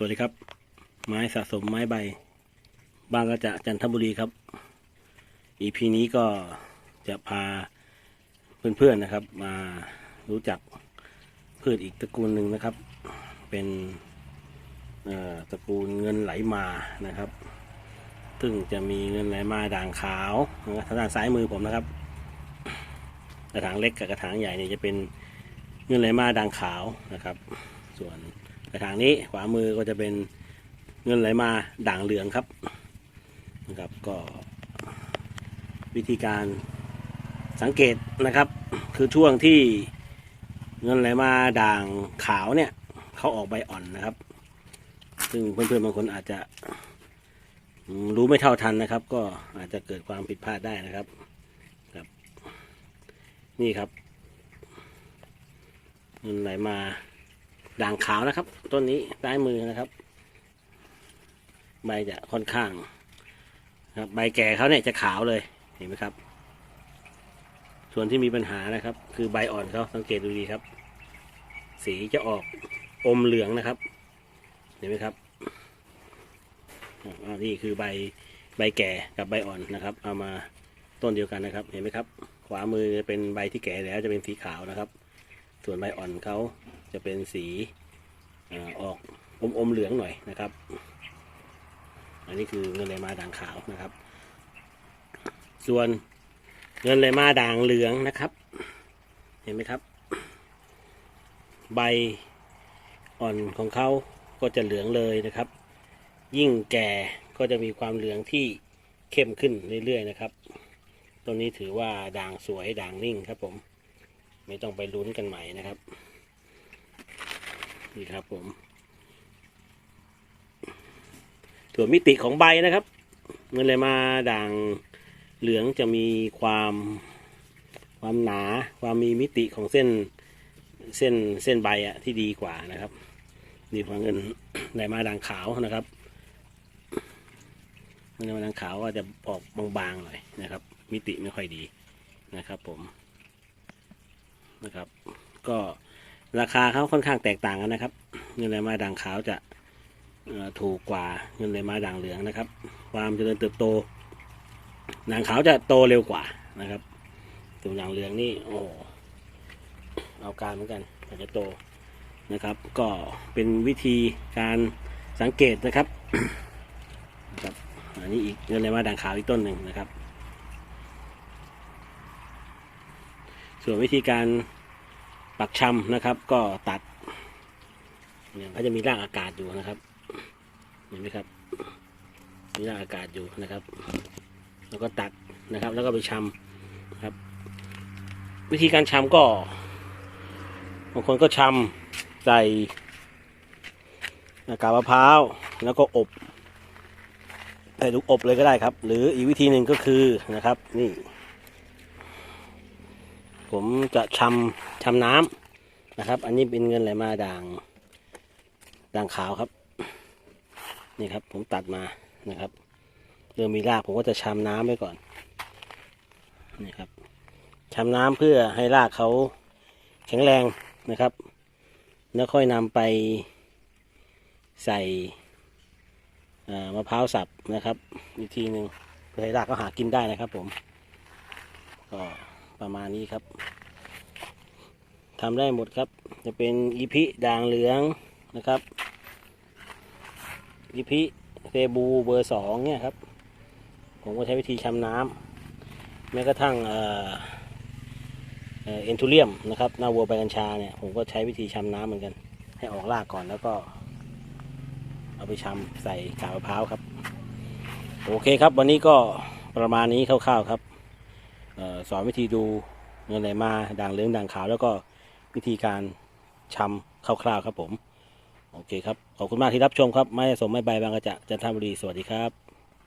สวัสดีครับ ไม้สะสมไม้ใบบางกระจะจันทบุรีครับ EP นี้ก็จะพาเพื่อนๆนะครับ มารู้จักพืชอีกตระกูลหนึ่งนะครับ เป็นตระกูลเงินไหลมานะครับ ซึ่งจะมีเงินไหลมาด่างขาวทางด้านซ้ายมือผมนะครับ กระถางเล็กกับกระถางใหญ่เนี่ยจะเป็นเงินไหลมาด่างขาวนะครับ ส่วน กระถางนี้ขวามือก็จะเป็นเงินไหลมาด่างเหลืองครับนะครับก็วิธีการสังเกตนะครับ คือช่วงที่เงินไหลมาด่างขาวเนี่ยเขาออกใบอ่อนนะครับ ซึ่งเพื่อนๆบางคนอาจจะรู้ไม่เท่าทันนะครับ ก็อาจจะเกิดความผิดพลาดได้นะครับครับ นี่ครับเงินไหลมา ด่างขาวนะครับ ต้นนี้ซ้ายมือนะครับ ใบจะค่อนข้างครับใบแก่เขาเนี่ยจะขาวเลยเห็นไหมครับ ส่วนที่มีปัญหานะครับ คือใบอ่อนเขาสังเกตดูดีครับ สีจะออกอมเหลืองนะครับ เห็นไหมครับนี่คือใบใบแก่กับใบอ่อนนะครับ เอามาต้นเดียวกันนะครับ เห็นไหมครับ ขวามือเป็นใบที่แก่แล้วจะเป็นสีขาวนะครับ ส่วนใบอ่อนเขาจะเป็นสีอออกอมอมๆเหลืองหน่อยนะครับ อันนี้คือเงินเลยมาด่างขาวนะครับ ส่วนเงินเลยมาด่างเหลืองนะครับ เห็นไหมครับ ใบอ่อนของเขาก็จะเหลืองเลยนะครับ ยิ่งแก่ก็จะมีความเหลืองที่เข้มขึ้นเรื่อยๆนะครับ ต้นนี้ถือว่าด่างสวยด่างนิ่งครับผม ไม่ต้องไปลุ้นกันใหม่นะครับ นี่ครับผมส่วนมิติของใบนะครับเงินเลยมาด่างเหลืองจะมีความความหนา ความมีมิติของเส้นเส้นเส้นใบอะที่ดีกว่านะครับนี่ของเงินเลมาด่างขาวนะครับเงินเลยมาด่างขาวก็จะออกบางๆหน่อยนะครับ มิติไม่ค่อยดีนะครับผม นะครับ ก็ราคาเขาค่อนข้างแตกต่างกันนะครับ เงินไหลมาด่างขาวจะถูกกว่าเงินไหลมาด่างเหลืองนะครับ ความเจริญเติบโตด่างขาวจะโตเร็วกว่านะครับส่วนด่างเหลืองนี่โอ้เอาการเหมือนกันอาจจะโตนะครับ ก็เป็นวิธีการสังเกตนะครับนะครับอันนี้อีกเงินไหลมาด่างขาวอีกต้นหนึ่งนะครับ ส่วนวิธีการปักชำนะครับ ก็ตัดเนี่ยเขาจะมีรากอากาศอยู่นะครับเห็นไหมครับ มีรากอากาศอยู่นะครับ แล้วก็ตัดนะครับ แล้วก็ไปชำครับ วิธีการชำก็บางคนก็ชำใส่กาบมะพร้าวแล้วก็อบใส่ลูกอบเลยก็ได้ครับ หรืออีกวิธีหนึ่งก็คือนะครับ นี่ ผมจะชำชำน้ำนะครับ อันนี้เป็นเงินไหลมาด่างด่างขาวครับนี่ครับ ผมตัดมานะครับเริ่มมีรากผมก็จะชำน้ำไว้ก่อนนี่ครับชำน้ำเพื่อให้รากเขาแข็งแรงนะครับ แล้วค่อยนำไปใส่มะพร้าวสับนะครับ อีกทีหนึ่งเพื่อให้รากเขาหากินได้นะครับผมก็ ประมาณนี้ครับทำได้หมดครับ จะเป็นอีพิด่างเหลืองนะครับอีพิเซบูเบอร์สองเนี่ยครับ ผมก็ใช้วิธีชำน้ำแม้กระทั่งเอ็นทูเรียมนะครับหน้าวัวใบกัญชาเนี่ยผมก็ใช้วิธีชำน้ำเหมือนกัน ให้ออกรากก่อนแล้วก็เอาไปชำใส่กาบมะพร้าวครับ โอเคครับ วันนี้ก็ประมาณนี้คร่าวๆครับ สอนวิธีดูเงินไหลมาด่างเหลืองด่างขาว แล้วก็วิธีการชำคร่าวๆครับผม โอเคครับ ขอบคุณมากที่รับชมครับ ไม้สมไม้ใบบางกระจะจันทบุรี สวัสดีครับ